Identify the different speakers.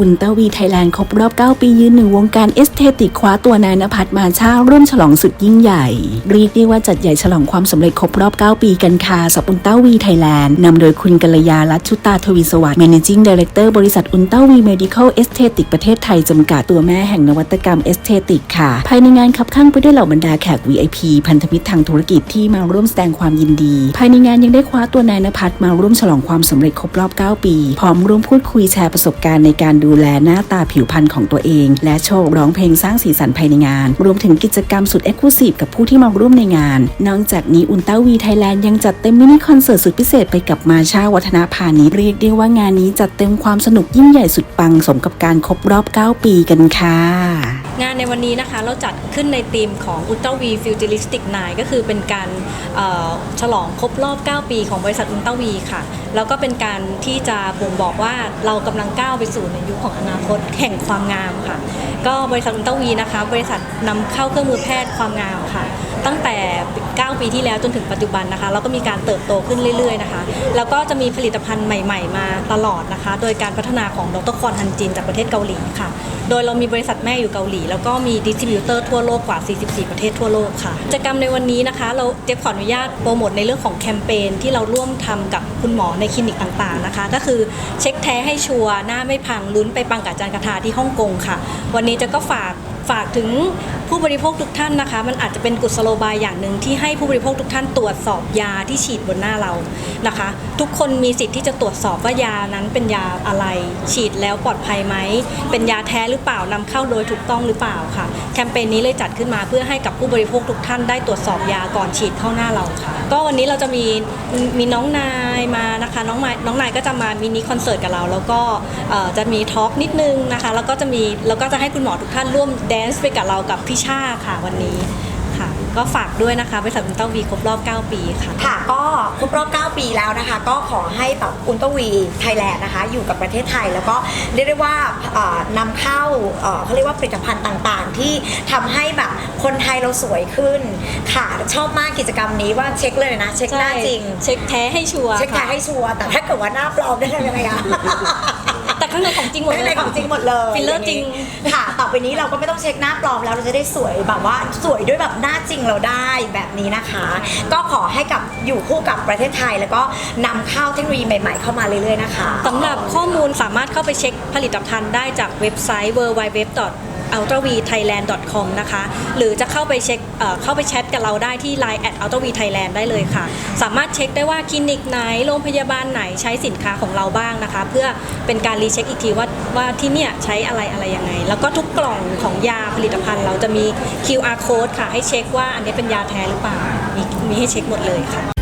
Speaker 1: อุลตราวีไทยแลนด์ครบรอบ 9 ปียืนหนึ่งวงการเอสเทติกคว้าตัวนายนภัสมาชาร่วมฉลองสุดยิ่งใหญ่ เรียกได้ว่าจัดใหญ่ฉลองความสำเร็จครบรอบ 9 ปีกันค่ะสับอุลตราวีไทยแลนด์นำโดยคุณกัลยาลัตชุตาทวีสวัสดิ์ Managing Director บริษัทอุลตราวี Medical Aesthetic ประเทศไทยจำกัดตัวแม่แห่งนวัตกรรมเอสเทติกค่ะ ภายในงานขับข้างไปด้วยเหล่าบรรดาแขก VIP พันธมิตรทางธุรกิจที่มาร่วมแสดงความยินดี ภายในงานยังได้คว้าตัวนายนภัสมาร่วมฉลองความสำเร็จครบรอบ 9 ปี พร้อมร่วมพูดคุยแชร์ประสบการณ์ในการดููแลหน้าตาผิวพรรณของตัวเอง และโชว์ร้องเพลงสร้างสีสันภายในงาน รวมถึงกิจกรรมสุดเอ็กซ์คลูซีฟกับผู้ที่มาร่วมในงาน นอกจากนี้อุลตราวีไทยแลนด์ยังจัดเต็มมินิคอนเสิร์ตสุดพิเศษไปกับมาชาวัฒนาพาณิชย์เรียกได้ว่างานนี้จัดเต็มความสนุกยิ่งใหญ่สุดปังสมกับการครบรอบ 9 ปีกันค่ะ
Speaker 2: งานในวันนี้นะคะเราจัดขึ้นในธีมของ Ultra V Futuristic 9 ก็คือเป็นการฉลองครบรอบ 9 ปีของบริษัท Ultra V ค่ะ แล้วก็เป็นการที่จะบ่งบอกว่าเรากำลังก้าวไปสู่ในยุคของอนาคตแห่งความงามค่ะ ก็บริษัท Ultra V นะคะ บริษัทนำเข้าเครื่องมือแพทย์ความงามค่ะ ตั้งแต่ ปีที่แล้วจนถึงปัจจุบันนะคะแล้วก็มีการเติบโตขึ้นเรื่อยๆนะคะแล้วก็จะมีผลิตภัณฑ์ใหม่ ๆ มาตลอดนะคะ โดยการพัฒนาของดรคอนฮันจินจากประเทศเกาหลีค่ะ โดยเรามีบริษัทแม่อยู่เกาหลี แล้วก็มีดิสติบิวเตอร์ทั่วโลกกว่า 44 ประเทศทั่วโลกค่ะกิจกรรมในวันนี้นะคะ เราเจ๊ขออนุญาตโปรโมทในเรื่องของแคมเปญที่เราร่วมทำกับคุณหมอในคลินิกต่างๆนะคะ ก็คือเช็คแท้ให้ชัวร์หน้าไม่พังลุ้นไปปังกับอาจารย์คาที่ฮ่องกงค่ะ วันนี้จะก็ฝากฝากถึง ผู้บริโภคทุกท่านนะคะ มันอาจจะเป็นกุศโลบายอย่างหนึ่งที่ให้ผู้บริโภคทุกท่านตรวจสอบยาที่ฉีดบนหน้าเรานะคะ ทุกคนมีสิทธิ์ที่จะตรวจสอบว่ายานั้นเป็นยาอะไร ฉีดแล้วปลอดภัยไหมเป็นยาแท้หรือเปล่านำเข้าโดยถูกต้องหรือเปล่าค่ะ แคมเปญนี้เลยจัดขึ้นมาเพื่อให้กับผู้บริโภคทุกท่านได้ตรวจสอบยาก่อนฉีดเข้าหน้าเราค่ะ ก็วันนี้เราจะมีมีน้องนายมานะคะ น้องนายน้องนายก็จะมามินิคอนเสิร์ตกับเรา แล้วก็จะมีทอล์กนิดนึงนะคะแล้วก็จะมีแล้วก็จะให้คุณหมอทุกท่านร่วมแดนซ์ไปกับเรากับพี่ชาค่ะวันนี้ค่ะ ก็ฝากด้วยนะคะบริษัทอุลตร้าวีครบรอบ 9 ปีค่ะ
Speaker 3: ค่ะก็ครบรอบ 9 ปีแล้วนะคะ ก็ขอให้แบบอุลตราวีไทยแลนด์นะคะ อยู่กับประเทศไทยแล้วก็เรียกได้ว่าเอ่อนำเข้าเอ่อเขาเรียกว่าผลิตภัณฑ์ต่างๆ ที่ทำให้แบบคนไทยเราสวยขึ้น ค่ะชอบมากกิจกรรมนี้ว่าเช็คเลยนะ เช็คหน้าจริง
Speaker 2: เช็คแท้ให้ชัวร์
Speaker 3: เช็คแท้
Speaker 2: ค่ะ
Speaker 3: ให้ชัวร์แต่ถ้าเกิดว่าหน้าปลอมได้ยังไงคะ
Speaker 2: แต่ ข้างในของจริงหมด
Speaker 3: ไม่
Speaker 2: เล
Speaker 3: ใน
Speaker 2: ย
Speaker 3: ของจริงหมดเลย
Speaker 2: ฟิลเลอร์จริง
Speaker 3: ค่ะ ต่อไปนี้เราก็ไม่ต้องเช็คหน้าปลอมแล้วเราจะได้สวยแบบว่าสวยด้วยแบบหน้าจริงเราได้แบบนี้นะคะ ก็ขอให้กับอยู่คู่กับประเทศไทย แล้วก็นำเข้าเทคโนโลยีใหม่ ๆ เข้ามาเรื่อยๆนะคะ
Speaker 2: สำหรับข้อมูลสามารถเข้าไปเช็คผลิตภัณฑ์ได้จากเว็บไซต์ www ultravthailand.com นะคะ หรือจะเข้าไปเช็คเอ่อเข้าไปแชทกับเราได้ที่ Line at ultravthailand ได้เลยค่ะ สามารถเช็คได้ว่าคลินิกไหน โรงพยาบาลไหนใช้สินค้าของเราบ้างนะคะ เพื่อเป็นการรีเช็คอีกทีว่าว่าที่เนี่ยใช้อะไรอะไรยังไง แล้วก็ทุกกล่องของยาผลิตภัณฑ์ เราจะมี QR code ค่ะ ให้เช็คว่าอันนี้เป็นยาแท้หรือเปล่า มีมีให้เช็คหมดเลยค่ะ